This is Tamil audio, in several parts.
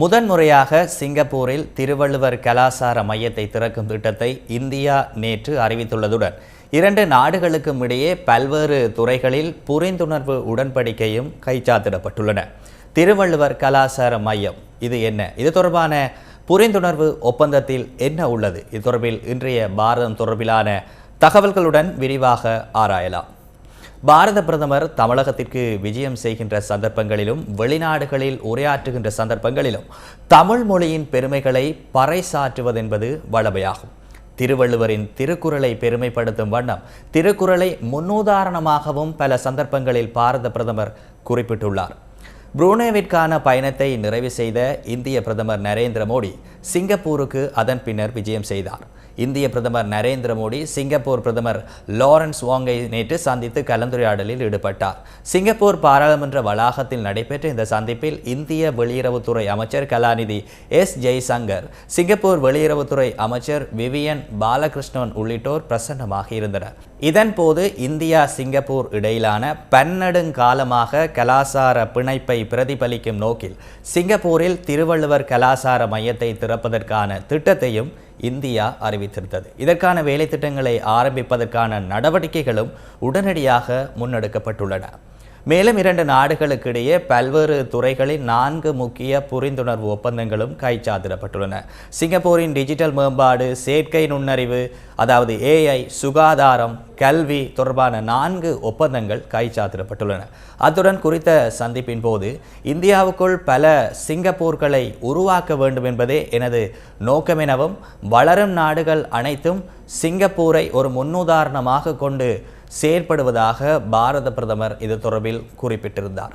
முதன்முறையாக சிங்கப்பூரில் திருவள்ளுவர் கலாசார மையத்தை திறக்கும் திட்டத்தை இந்தியா நேற்று அறிவித்துள்ளதுடன் இரண்டு நாடுகளுக்கும் இடையே பல்வேறு துறைகளில் புரிந்துணர்வு உடன்படிக்கையும் கைச்சாத்திடப்பட்டுள்ளன. திருவள்ளுவர் கலாசார மையம் இது என்ன? இது தொடர்பான புரிந்துணர்வு ஒப்பந்தத்தில் என்ன உள்ளது? இது தொடர்பில் இன்றைய பாரதம் தொடர்பிலான தகவல்களுடன் விரிவாக ஆராயலாம். பாரத பிரதமர் தமிழகத்திற்கு விஜயம் செய்கின்ற சந்தர்ப்பங்களிலும் வெளிநாடுகளில் உரையாற்றுகின்ற சந்தர்ப்பங்களிலும் தமிழ் மொழியின் பெருமைகளை பறைசாற்றுவதென்பது வளமையாகும். திருவள்ளுவரின் திருக்குறளை பெருமைப்படுத்தும் வண்ணம் திருக்குறளை முன்னுதாரணமாகவும் பல சந்தர்ப்பங்களில் பாரத பிரதமர் குறிப்பிட்டுள்ளார். புரூனேவிற்கான பயணத்தை நிறைவு செய்த இந்திய பிரதமர் நரேந்திர மோடி சிங்கப்பூருக்கு அதன் பின்னர் விஜயம் செய்தார். இந்திய பிரதமர் நரேந்திர மோடி சிங்கப்பூர் பிரதமர் லாரன்ஸ் வாங்கை நேற்று சந்தித்து கலந்துரையாடலில் ஈடுபட்டார். சிங்கப்பூர் பாராளுமன்ற வளாகத்தில் நடைபெற்ற இந்த சந்திப்பில் இந்திய வெளியுறவுத்துறை அமைச்சர் கலாநிதி எஸ். ஜெய்சங்கர் சிங்கப்பூர் வெளியுறவுத்துறை அமைச்சர் விவியன் பாலகிருஷ்ணன் உள்ளிட்டோர் பிரசன்னமாக இருந்தனர். இதன்போது இந்தியா சிங்கப்பூர் இடையிலான பன்னெடுங்காலமாக கலாசார பிணைப்பை பிரதிபலிக்கும் நோக்கில் சிங்கப்பூரில் திருவள்ளுவர் கலாசார மையத்தை திறப்பதற்கான திட்டத்தையும் இந்தியா அறிவித்திருந்தது. இதற்கான வேலை திட்டங்களை ஆரம்பிப்பதற்கான நடவடிக்கைகளும் உடனடியாக முன்னெடுக்கப்பட்டுள்ளன. மேலும் இரண்டு நாடுகளுக்கு இடையே பல்வேறு துறைகளில் நான்கு முக்கிய புரிந்துணர்வு ஒப்பந்தங்களும் கைச்சாத்திடப்பட்டுள்ளன. சிங்கப்பூரின் டிஜிட்டல் மேம்பாடு செயற்கை நுண்ணறிவு அதாவது ஏஐ சுகாதாரம் கல்வி தொடர்பான நான்கு ஒப்பந்தங்கள் கைச்சாத்திடப்பட்டுள்ளன. அத்துடன் குறித்த சந்திப்பின் போது இந்தியாவுக்குள் பல சிங்கப்பூர்களை உருவாக்க வேண்டும் என்பதே எனது நோக்கம் எனவும் வளரும் நாடுகள் அனைத்தும் சிங்கப்பூரை ஒரு முன்னுதாரணமாக கொண்டு செயற்படுவதாக பாரத பிரதமர் இது தொடர்பில் குறிப்பிட்டிருந்தார்.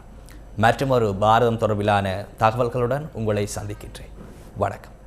மற்றொரு பாரதம் தொடர்பிலான தகவல்களுடன் உங்களை சந்திக்கின்றேன். வணக்கம்.